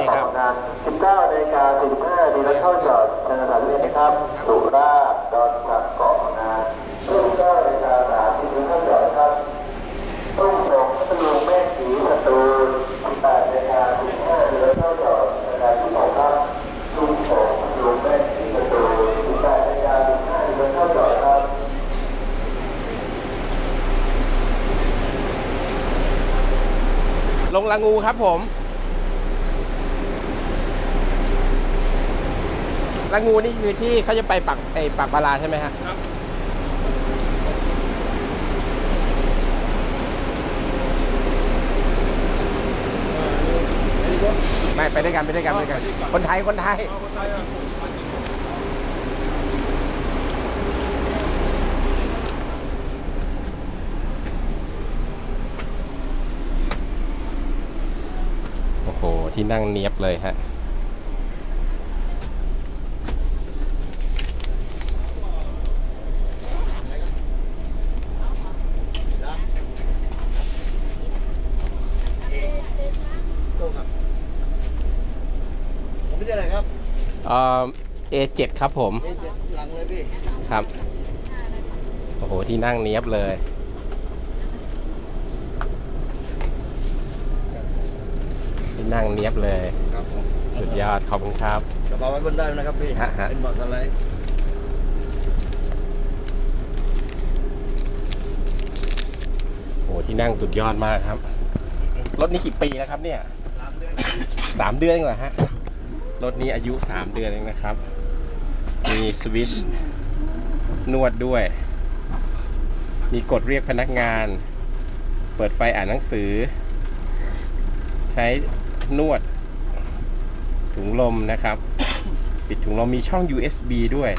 นี่ครับงาน19นาฬิกา45นาทีรถเข้าจอดสถานที่นะครับ สุราษฎร์ดอนสักเกาะนา19นาฬิกา30นาทีรถเข้าจอดครับตุ้งสงพัทลุงแม่สีสตูล18นาฬิกา15นาทีรถเข้าจอดสถานที่ของครับตุ้งสงพัทลุงแม่สีสตูล18นาฬิกา15นาทีรถเข้าจอดครับลงลางูครับผม ลางูนี่คือที่เขาจะไปปักไอปักบาลาใช่ไหมฮะครับไม่ไปด้วยกันไปด้วยกันไปด้วยกัน คนไทยคนไทย เอาคนไทยอะโอ้โห ที่นั่งเนียบเลยฮะ ผมไม่ใช่อะไร ครับเอ่อ A7 ครับผมเอ๊ะเดี๋ยวหลังเลยพี่ครับ โอ้โห ที่นั่งเนียบเลย ที่นั่งเนียบเลย ครับผมสุดยอด ขอบคุณครับกระเป๋าไว้บนได้นะครับพี่ ฮะฮะ เป็นเบาะสไลด์โอ้โหที่นั่งสุดยอดมากครับ รถนี้กี่ปีแล้วครับเนี่ย สามเดือนเองเหรอฮะ รถนี้อายุสามเดือนเองนะครับ มีสวิตชนวดด้วย มีกดเรียกพนักงาน เปิดไฟอ่านหนังสือ ใช้นวดถุงลมนะครับ ปิดถุงลมมีช่อง USB ด้วย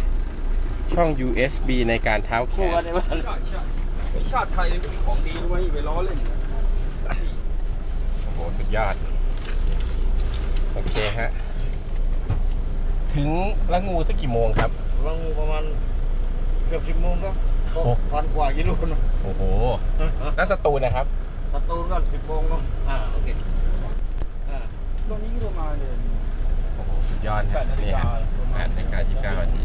ช่อง USB ในการเท้าแขคู่กันนได้ไหมชาติชาติไอ้ชาติไทยนี่ก็มีของดีนะเว้ยอย่าไปล้อเล่นนะโอ้โห สุดยอด โอเคฮะ ถึงละงูสักกี่โมงครับลงประมาณเกือบสิบโมงครับก็โอ้ พันกว่ากิโลนะโอ้โหแล้วสตูลนะครับ สตูนก็สิบโมงก็อ่าโอเคอ่าตัวนี้ก็ประมาณเนี่ยโอ้โห สุดยอดฮะแปดนาฬินี่กาฮะแปดนาฬิกายี่สิบเก้านาที